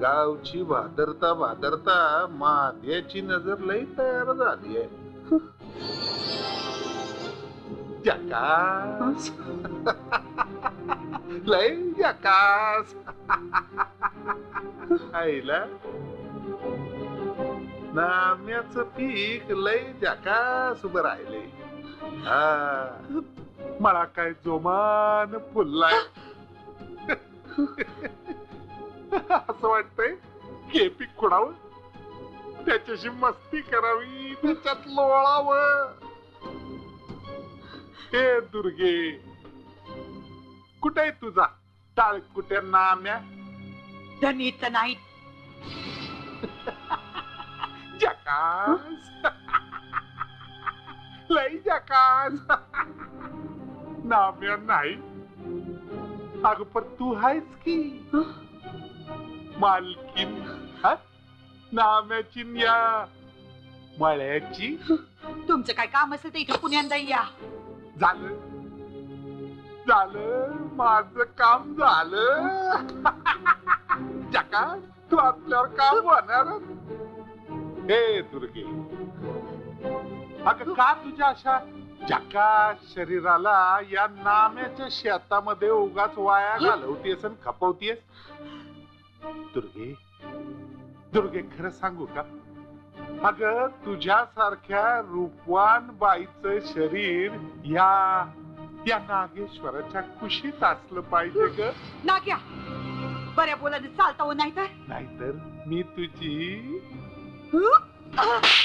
गावची भादरता भादरता माध्याची नजर लई तयार झाली आहे जकास. लई जकास. आईला. नाम्याच पीक लय जकास उभं राहिले. हा. मला काय जोमान फुललाय. असं वाटतंय केपी खुडावं? त्याच्याशी मस्ती करावी त्याच्यात लोळावं. हे दुर्गे कुठे तुझा टाळ कुठे नाम्या? धनीत नाही. जकास. लई जकास. नाम्या नाही. अगं पण तू आहेस की. मालकीन. हा? नाम्याची न या. मळ्याची. तुमचं काय काम असेल तर इथं पुण्यांदा या. झालं. झालं. माझ काम झालं. जका तू आपल्यावर काम होणार. हे दुर्गे. अगं का तुझ्या अशा जका शरीराला या नाम्याच्या शेतामध्ये उगाच वाया घालवतेस आणि खपवतेस दुर्गे दुर्गे खरं सांगू का? अगं तुझ्यासारख्या रूपवान बाईचं शरीर या या नागेश्वराच्या कुशीत असलं पाहिजे ग. नाग्या बऱ्या बोलाने चालता हो नाही तर नाहीतर मी तुझी झकास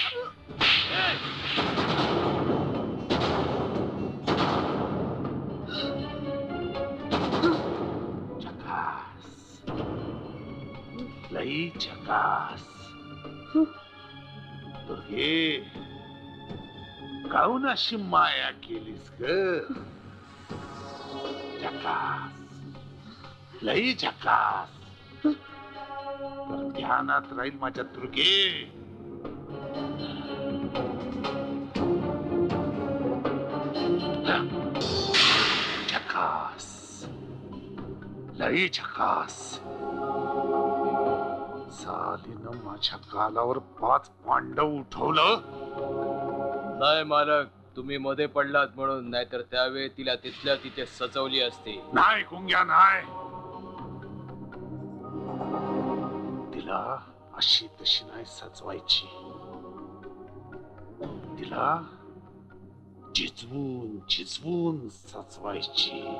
लई झकास दुर्गे काहून अशी माया केलीस ग? झकास. लई झकास. तर ध्यानात राहील माझ्या दुर्गे. झकास. लई झकास. सालीनं माझ्या गालावर पाच पांडव उठवलं. नाही मालक तुम्ही मध्ये पडलात म्हणून नाहीतर त्यावेळी तिला तिथल्या तिथे सजवली असती. नाही गुंग्या नाही. तिला अशी तशी नाही सजवायची. तिला झिजवून झिजवून सजवायची.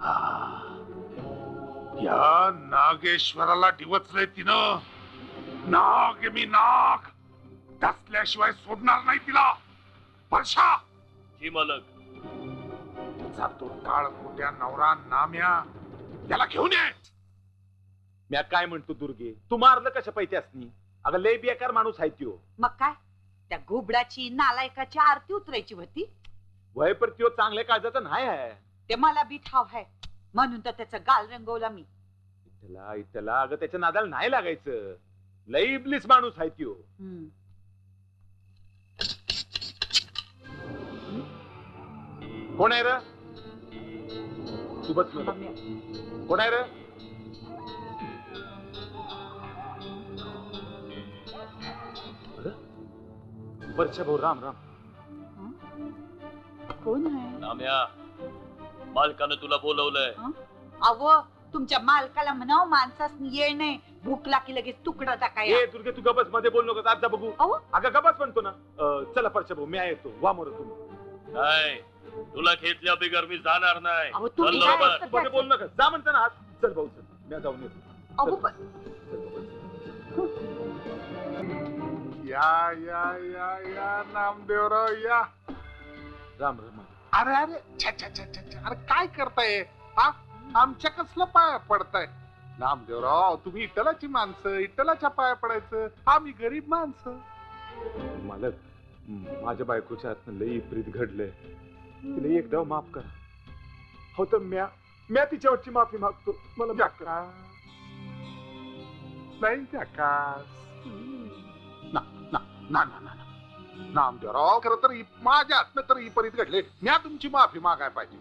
हा या नागेश्वराला डिवचलंय तिनं. नाग मी नाग. डसल्याशिवाय सोडणार नाही तिला. वर्षा जी मालक. तिचा तो टाळ मोठ्या नवरा नाम्या त्याला घेऊन ये. म्या काय म्हणतो दुर्गे? तू मारलं कशा पैसे असनी अगं लय बेकार माणूस आहे त्यो. मग काय? त्या घुबडाची नालायकाची आरती उतरायची होती? वय पर त्यो चांगल्या काळजाचा नाही आहे. ते मला बी ठाव आहे. म्हणून तर त्याचा गाल रंगवला मी. इथला इथला अगं त्याच्या नादाला नाही लागायचं. लय इबलीस माणूस आहे त्यो. हम्म. कोण आहे र? तू बस. मम्मी, कोण आहे र? वर्षा भाऊ राम राम. कोण आहे? नाम्या मालकानं तुला बोलवलंय. अव तुमच्या मालकाला म्हणाव माणसास येळ नाही. भूक लागली लगेच तुकडा टाकाय ए दुर्गे तू गबसमध्ये बोल नको आता बघू. अहो. अगं गबस म्हणतो ना. अं, चला परशा भाऊ मी आहे येतो वा मोर तुम्ही. नाही तुला घेतल्या बिगर मी जाणार नाही. अहो, तुम्ही चल काय लवकर. असं मध्ये बोल नका. जा म्हणता ना आज. चल भाऊ चल. मी जाऊन येतो. अहो पण या या या या नामदेवराव या. राम राम. अरे अरे छा छा छा छा छा. अरे काय करताय? हा? आमच्या कसलं पाया पडताय? नामदेवराव तुम्ही इटलाची माणसं इटलाच्या पाया पडायचं. आम्ही गरीब माणसं. मालक म, माझ्या बायकोच्या हातनं लई प्रीत घडलंय. तिला एकदा माफ करा. हो तर म्या म्या तिच्यावरची माफी मागतो. मला माफ करा. जकास नाही जकास ना ना ना ना ना ना. नामदेवराव खरं तर माझ्या हातनं तर विपरीत घडले. म्या तुमची माफी मागाय पाहिजे.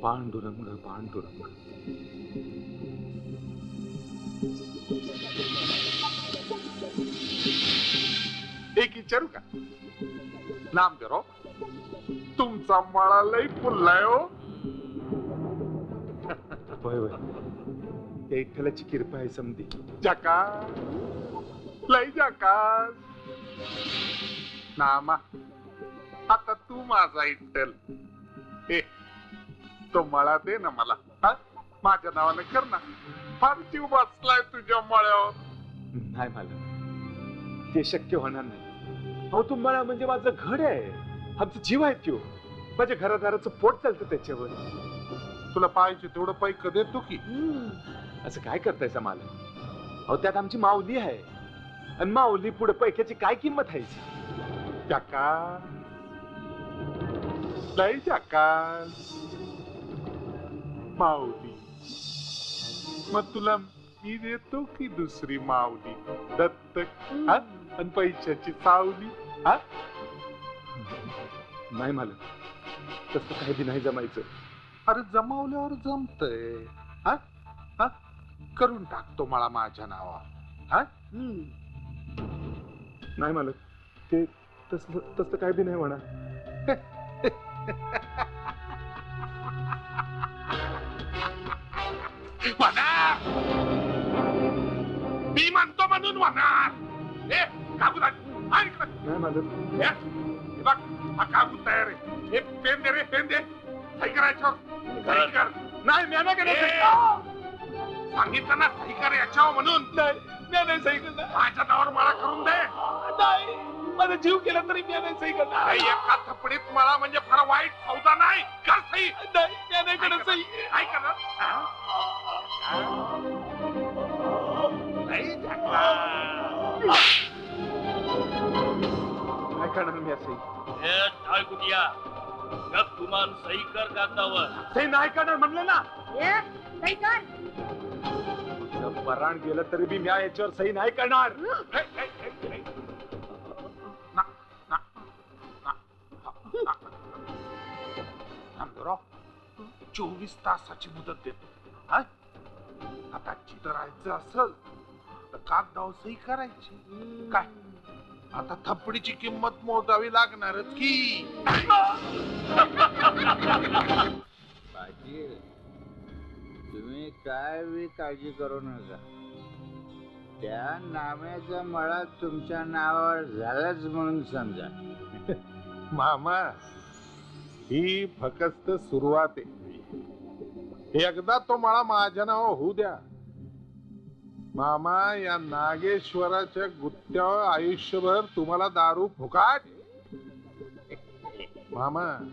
पांडुरंग पांडुरंग. एक विचारू का? नामदेवराव तुमचा मळा लई फुललाय हो. होय होय. त्या विठ्ठलाची कृपा आहे समधी. जका लई जकास. नामा आता तू माझा इट्टल. ए तो मळा दे ना मला हा? माझ्या नावाने कर ना. फार जीव बसलाय तुझ्या मळ्यावर. नाही मला ते शक्य होणार नाही. अहो तुम्हाला म्हणजे माझं घर आहे. आमचं जीव आहे त्यो. माझ्या घरादाराचं पोट चालतं त्याच्यावर. तुला पाहिजे तेवढं पैक देतो की. असं काय करतायचा मला अहो त्यात आमची माऊली आहे. आणि माऊली पुढे पैक्याची काय किंमत आहे? जका लई माऊली. मग तुला मी देतो की दुसरी माऊली? दत्तक हा? आणि पैशाची सावली नाही मला तसं काही बी नाही जमायचं. अरे जमावल्यावर जमतय. हा? हा? करून टाकतो मला माझ्या नावा नाही मला ते तसलं तसलं काय बी नाही म्हणा. म्हणा मी म्हणतो म्हणून म्हणा ए इकडं. नाही मला हे, बघ हा कागद तयार आहे. हे पेन दे रे पेन दे. सही सही कर. नाही मी नाही करत ए, सांगितलं ना सही कर याच्यावर म्हणून. नाही. मी नाही सही करणार. माझ्या नावावर मला करून दे. नाही माझा जीव गेला तरी मी नाही सही करणार. अरे, एका थपडीत मला म्हणजे फार वाईट सौदा नाही कर सही. नाही मी नाही करत सही. काय करणार नाही काय करणार मी असं हे गप गुमान सही कर कागदावर सही नाही करणार म्हणलं ना. ए, काही कर. तुझं पराण गेलं तरी बी मी याच्यावर सही नाही करणार. चोवीस तासाची मुदत देतो. हा? आता चितरायचं असल तर कागदावर सही करायची. काय? आता थपडीची किंमत मोजावी लागणारच की. तुम्ही काय बी काळजी करू नका. त्या नाम्याचा मळा तुमच्या नावावर झालाच म्हणून समजा. मामा ही फक्त सुरुवात आहे. एकदा तो मला माझ्या नाव होऊ द्या. मामा या नागेश्वराच्या गुत्त्यावर आयुष्यभर तुम्हाला दारू फुकाट. मामा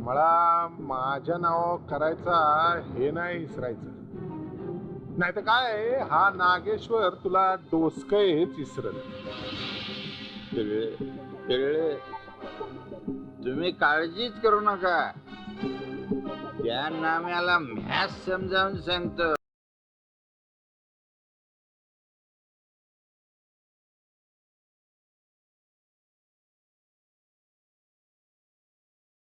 तुम्हाला माझ्या नाव करायचा हे नाही इसरायचं नाही तर काय हा नागेश्वर तुला डोसक हेच विसरल तुम्ही काळजीच करू नका. त्या नाम्याला मॅच समजावून सांगतो.